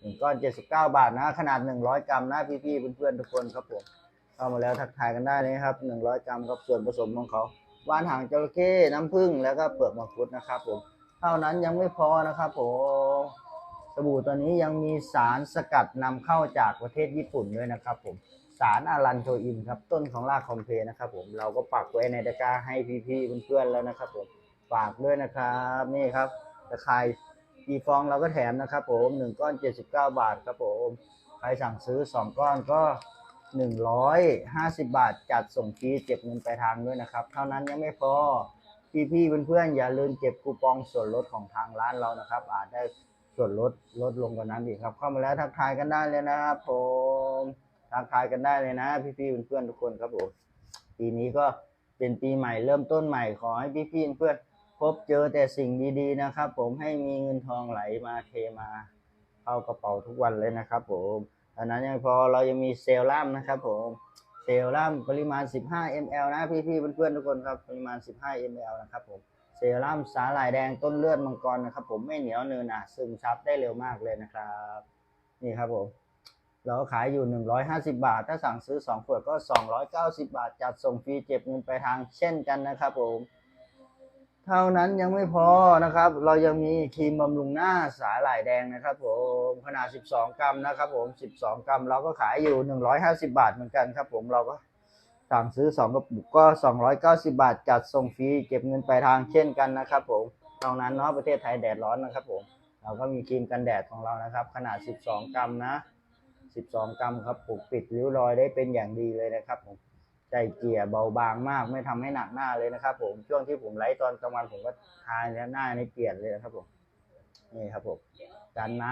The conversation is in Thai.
หนึ่งก้อน79บเก้าบาทนะ ขนาด100กรัมนะพี่ๆเพื่อนๆทุกคนครับผมเข้ามาแล้วทักทายกันได้เลยครับ100กรัมกับส่วนผสมของเขาว่านหางจระเข้น้ำผึ้งแล้วก็เปลือกมังคุดนะครับผมเท่านั้นยังไม่พอนะครับผมสบู่ตัวนี้ยังมีสารสกัดนำเข้าจากประเทศญี่ปุ่นด้วยนะครับผมสารอารันโทอินครับต้นของรากคอมเพลนะครับผมเราก็ปักไว้ในตะกร้าให้พี่ๆเพื่อนๆแล้วนะครับผมฝากด้วยนะครับนี่ครับตะไคร้ กี่ฟองเราก็แถมนะครับผมหนึ่งก้อน79บาทครับผมใครสั่งซื้อ2ก้อนก็150บาทจัดส่งฟรีเก็บเงินไปทางด้วยนะครับ เท่านั้นยังไม่พอพี่ๆเพื่อนๆอย่าลืมเก็บคูปองส่วนลดของทางร้านเรานะครับ อาจได้ส่วนลดลดลงกว่านั้นอีกครับ เข้ามาแล้วทักทายกันได้เลยนะครับผมทักทายกันได้เลยนะ พี่ๆเพื่อนๆทุกคนครับผมปีนี้ก็เป็นปีใหม่เริ่มต้นใหม่ขอให้พี่ๆเพื่อนๆ พบเจอแต่สิ่งดีๆนะครับ ผมให้มีเงินทองไหลมาเทมาเข้ากระเป๋าทุกวันเลยนะครับผมอันนั้นยังพอเรายังมีเซรั่มนะครับผมเซรั่มปริมาณ 15 ml นะพี่ๆเพื่อนๆทุกคนครับปริมาณ 15 ml นะครับผมเซรั่มสาหร่ายแดงต้นเลือดมังกรนะครับ ผมไม่เหนียวเนินหนะซึมซับได้เร็วมากเลยนะครับ นี่ครับผมเราขายอยู่ 150 บาท ถ้าสั่งซื้อ2ขวดก็ 290 บาท จัดส่งฟรีเก็บเงินไปทางเช่นกันนะครับผม เท่านั้นยังไม่พอนะครับ เรายังมีครีมบำรุงหน้าสาหร่ายแดงนะครับผมขนาด 12 กรัมนะครับผม 12 กรัม เราก็ขายอยู่ 150 บาทเหมือนกันครับ ผมเราก็สั่งซื้อ2กระปุกก็ 290 บาท จัดส่งฟรีเก็บเงินปลายทางเช่นกันนะครับผมเท่านั้นเนาะประเทศไทยแดดร้อนนะครับผมเราก็มีครีมกันแดดของเรานะครับ ขนาด 12 กรัมนะ 12 กรัมครับปกปิดริ้วรอยได้เป็นอย่างดีเลยนะครับผม ใจเกลี่ยเบาบางมาก ไม่ทำให้หนักหน้าเลยนะครับ ผมช่วงที่ผมไลฟ์ตอนกลางวันผมก็ทานแล้วหน้านี่เกลียดเลยนะครับผมนี่ครับผมกันน้ำ